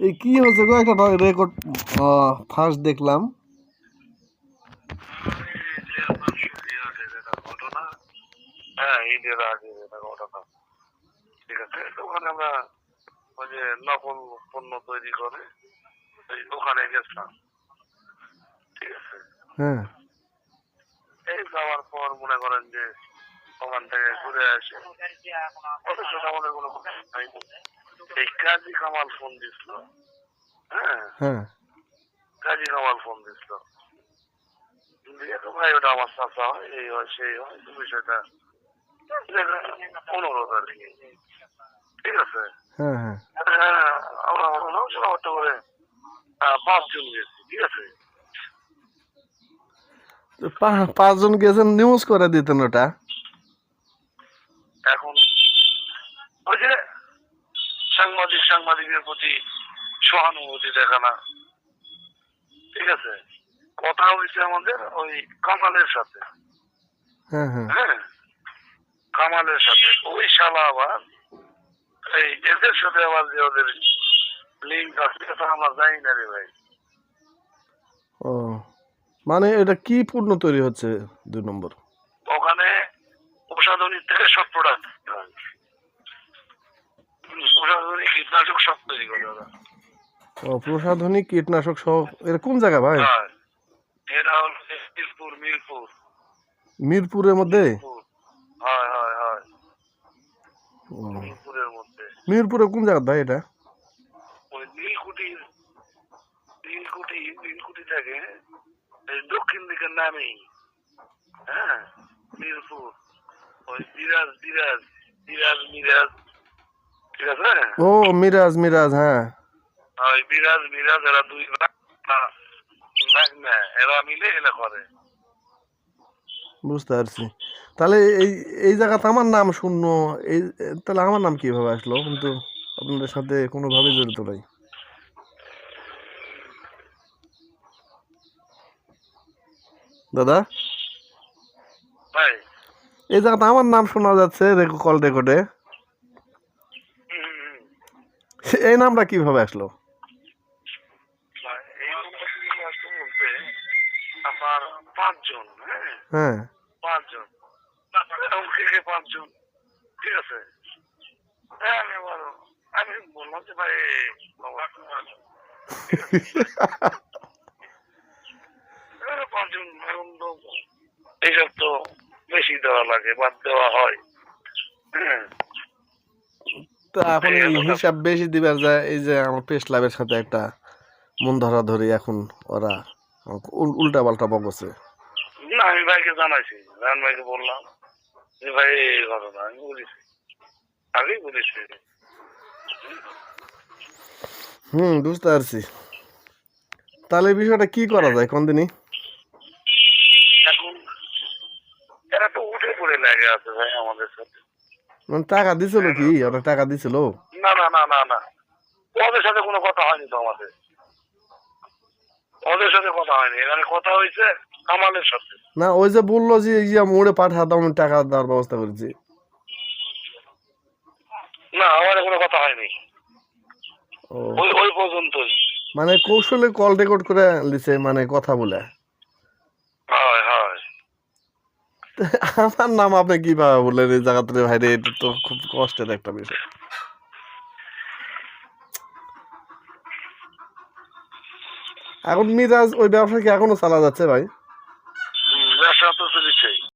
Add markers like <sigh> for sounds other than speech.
এই কি হচ্ছে গো? একটা রেকর্ড ফার্স্ট দেখলাম। হ্যাঁ ঈদের আগে যেটা ঘটনা। ঠিক আছে ওখানে আমরা ওই যে নকল পণ্য তৈরি করে ওই ওখানে গেছিলাম। ঠিক আছে। হ্যাঁ। এই যাওয়ার পর মনে করেন যে ওখান থেকে ঘুরে আসে। কোনো এই কাজী কামাল ফোন দিছিল। হ্যাঁ? হ্যাঁ। কাজী কামাল ফোন দিছিল। ভাই ওটা আমার চাচা হয় এই হয় সেই হয় বিষয়টা অনুরোধ আর কি। ঠিক আছে? হ্যাঁ হ্যাঁ। হ্যাঁ আমরা করে পাঁচজন গেছি ঠিক আছে? পাঁচজন গেছেন নিউজ করে দিতেন ওটা। এখন ওই যে সাংবাদিক সাংবাদিকের প্রতি সহানুভূতি দেখানা। ঠিক আছে? কথা হয়েছে আমাদের ওই কামালের সাথে। হ্যাঁ হ্যাঁ। হ্যাঁ? কামালের সাথে। ওই শালা আবার এই এদের সাথে আবার যে ওদের লিঙ্ক আছে এটা আমরা জানি না রে ভাই। ও মানে এটা কি পূর্ণ তৈরি হচ্ছে? দুই নম্বর। ওখানে প্রসাধনী থেকে সব প্রোডাক্ট প্রসাধনী কীটনাশক সব তৈরি করে ওরা। ও প্রসাধনী কীটনাশক সহ এটা কোন জায়গা ভাই? হ্যাঁ এটা হলো মিরপুর মিরপুর। মিরপুরের মধ্যে? হয় হয় হয়। মিরপুরের মধ্যে। মিরপুরে কোন জায়গা ভাই এটা? ওই নীলকুটির নীলকুটি নীলকুটি থেকে দক্ষিণ দিকের নামেই হ্যাঁ মিরপুর। ওই বিরাজ বিরাজ বিরাজ মিরাজ। ঠিক আছে ও মিরাজ মিরাজ হ্যাঁ। ওই বিরাজ মিরাজ এরা দুই ভাগ না, এরা মিলে এরা করে। বুঝতে পারছি। তাহলে এই এই জায়গাতে আমার নাম শূন্য এই তাহলে আমার নাম কীভাবে আসলো? কিন্তু আপনাদের সাথে কোনোভাবে জড়িত নাই। দাদা? ভাই। এই জায়গাতে আমার নাম শোনা যাচ্ছে কল রেকর্ডে। <laughs> এই নামটা কীভাবে আসলো? আমার পাঁচজন হ্যাঁ? হ্যাঁ। পাঁচজন। পাঁচজন ঠিক আছে? হ্যাঁ আমি আমি বললাম যে ভাই এবারে পাঁচজন। <laughs> এখন তো এইসব তো বেশি দেওয়া লাগে বাদ দেওয়া হয়। হ্যাঁ। তো এখন হিসাব বেশি দিবার যায় এই যে আমার পেশ লাভের সাথে একটা মন ধরা ধরি এখন ওরা উল্টা পাল্টা বকছে। না আমি ভাইকে জানাইছি রান ভাইকে বললাম যে ভাই এই ঘটনা আমি বলেছি। আগেই বলেছি। হুম বুঝতে পারছি। তাহলে বিষয়টা কি করা যায় কোন দিনই এখন এরা তো উঠে পড়ে লাগে আছে ভাই আমাদের সাথে। মানে টাকা দিছিল কি? ওরা টাকা দিছিল? না না না না না। ওদের সাথে কোনো কথা হয়নি তো আমাদের ওদের সাথে কথা হয়নি। এখানে কথা হয়েছে কামালের সাথে। না ওই যে বলল যে ইয়া মোড়ে পাঠাতাম আমি টাকা দেওয়ার ব্যবস্থা করেছি। না আমার কোনো কথা হয়নি। ওই ওই পর্যন্তই। মানে কৌশলে কল রেকর্ড করে লিছে মানে কথা বলে হয় হয় আমার নাম আপনি কীভাবে বললেন এই জায়গাতে ভাইরে এটা তো খুব কষ্টের একটা বিষয়। এখন মিরাজ ওই ব্যবসা কি এখনও চালা যাচ্ছে ভাই?